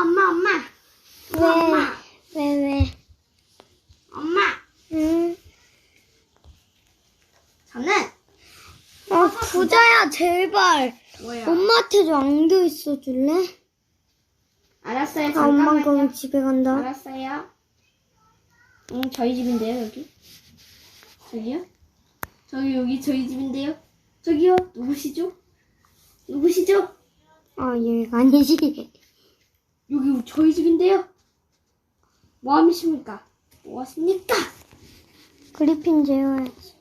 엄마, 엄마, 엄마. 엄마, 왜, 왜? 엄마. 응? 저는 아, 부자야, 제발. 뭐야? 엄마한테도 안겨 있어 줄래? 알았어요. 아, 엄마 잠깐만요. 그럼 집에 간다. 알았어요. 응, 저희 집인데요, 여기. 저기요? 저기, 여기 저희 집인데요? 저기요? 누구시죠? 누구시죠? 아, 얘가 아니지. 여기 저희 집인데요? 뭐 하십니까? 뭐 하십니까? 그리핀 제어야지.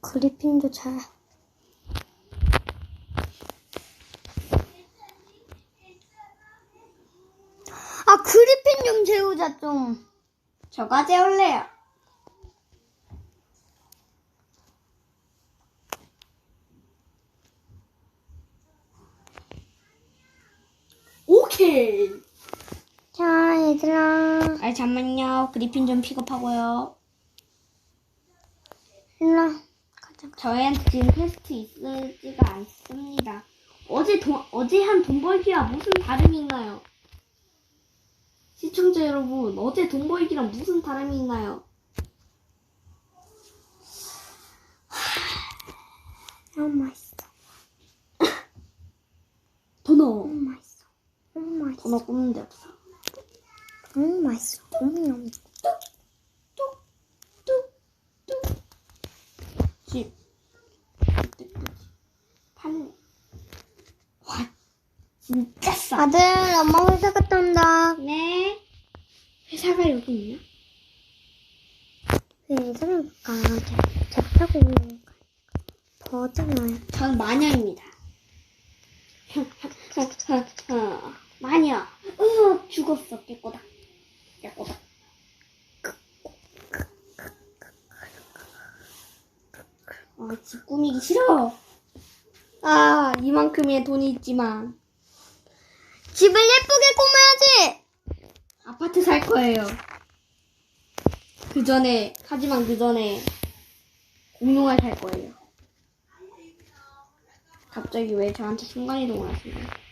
그리핀도 잘. 아, 그리핀 좀 재우자, 좀. 저가 재울래요. 오케이. 자, 얘들아. 아 잠만요. 그리핀 좀 픽업하고요. 일로 가자. 저희한테 지금 테스트 있지가 않습니다. 어제 돈, 어제 한 돈 벌기와 무슨 다름이 있나요? 시청자 여러분, 어제 돈 벌기랑 무슨 다름이 있나요? 너무 맛있어. 도너. 너무 맛있어. 도너 꼽는 데 없어. 너무 맛있어. 뚝뚝뚝 집. 와 진짜 싸. 아들, 엄마 회사 갔다 온다. 네. 회사가 여기 있나? 왜 회사를 가? 제, 제 타고 더잖아요. 전 마녀입니다. 마녀. 으 죽었어 깨꼬다. 깨꼬다. 아, 집 꾸미기 싫어. 아, 이만큼의 돈이 있지만 집을 예쁘게 꾸며야지. 아파트 살 거예요. 그 전에 하지만 그 전에 공룡을 살 거예요. 갑자기 왜 저한테 순간이동을 하시나요?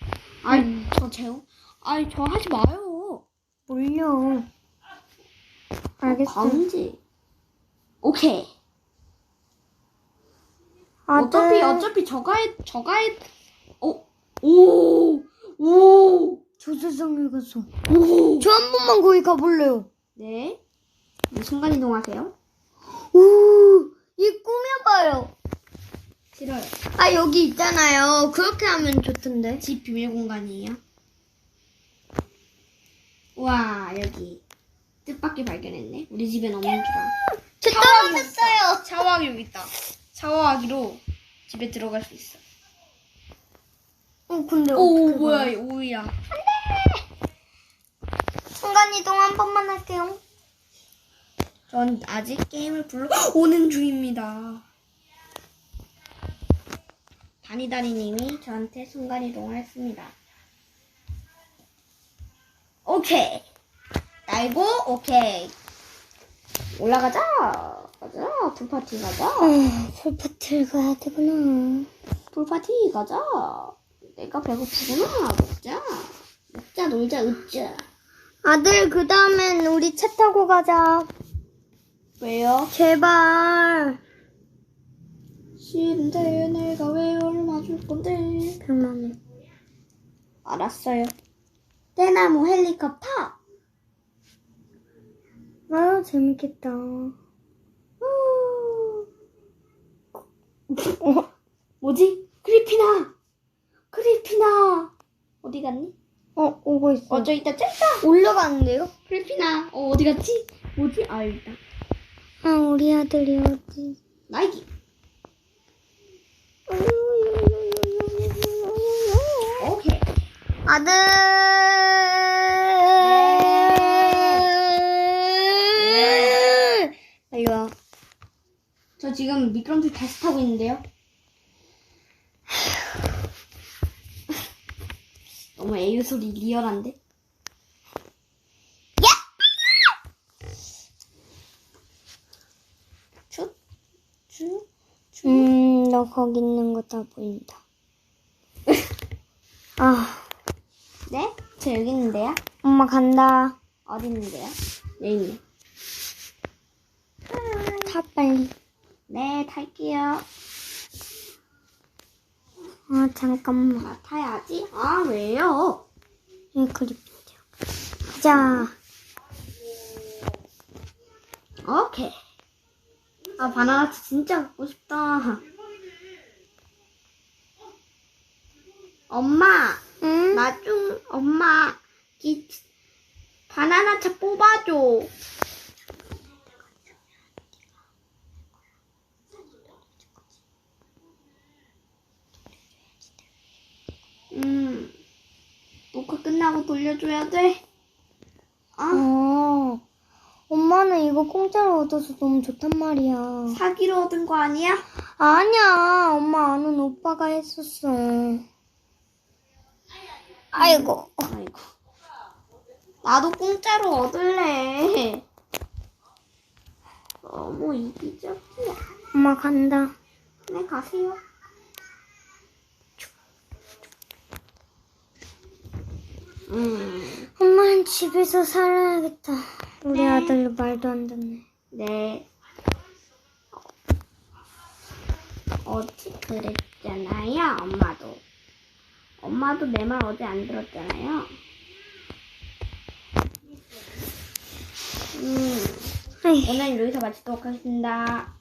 아이 저 재우 아이 저 하지 마요. 몰려. 알겠어. 광지. 오케이. 아들. 어차피 어차피 저가 해 저가 해. 어, 오, 오, 저 세상에 갔어. 오. 저 한 번만 거기 가볼래요. 네. 순간 이동 하세요. 우, 이 꾸며봐요. 싫어요. 아, 여기 있잖아요. 그렇게 하면 좋던데. 집 비밀 공간이에요. 와 여기 뜻밖의 발견했네. 우리 집엔 없는 줄 알아. 저 떨어졌어요. 샤워하기 여기 있다. 샤워하기로 집에 들어갈 수 있어. 어, 근데 오 어떡해, 뭐야 그거. 이 오이야. 순간 이동 한 번만 할게요. 전 아직 게임을 불러 오는 중입니다. 다니다니님이 저한테 순간 이동을 했습니다. 오케이. 날고 오케이. 올라가자. 가자. 풀파티 가자. 아, 풀파티를 가야 되구나. 풀파티 가자. 내가 배고프구나. 먹자. 먹자 놀자 웃자. 아들, 그 다음엔 우리 차 타고 가자. 왜요? 제발. 싫은데 내가 건데? 100만 원. 알았어요. 대나무 헬리콥터. 아, 재밌겠다. 우. 어, 뭐지? 크리피나. 크리피나. 어디 갔니? 어, 오고 있어. 어, 저 있다, 저 있다. 올라가는데요? 크리피나. 어, 어디 갔지? 뭐지? 아, 여기 있다. 아, 우리 아들이 어디? 나이기. 오케이. 아들! 빨리 와. 저 지금 미끄럼틀 다시 타고 있는데요. 너무 애유 소리 리얼한데? 쭉, 쭉, 쭉. 음, 너 거기 있는 거 다 보인다. 아, 네? 저 여기 있는데요? 엄마 간다. 어디 있는데요? 여기 있네. 타 빨리. 네, 탈게요. 아, 잠깐만. 아, 타야지. 아, 왜요? 이 그립죠. 자, 오케이. 아, 바나나치 진짜 갖고 싶다. 엄마, 응? 나 좀, 엄마, 이 바나나차 뽑아줘. 음, 녹화 끝나고 돌려줘야 돼. 아, 어, 엄마는 이거 공짜로 얻어서 너무 좋단 말이야. 사기로 얻은 거 아니야? 아니야, 엄마 아는 오빠가 했었어. 아이고, 아이고. 나도 공짜로 얻을래. 너무 이기적이야. 엄마 간다. 네, 가세요. 음, 엄마는 집에서 살아야겠다. 우리 네. 아들 말도 안 듣네. 네. 어제 그랬잖아요, 엄마도. 엄마도 내 말 어제 안 들었잖아요. 음, 오늘 여기서 마치도록 하겠습니다.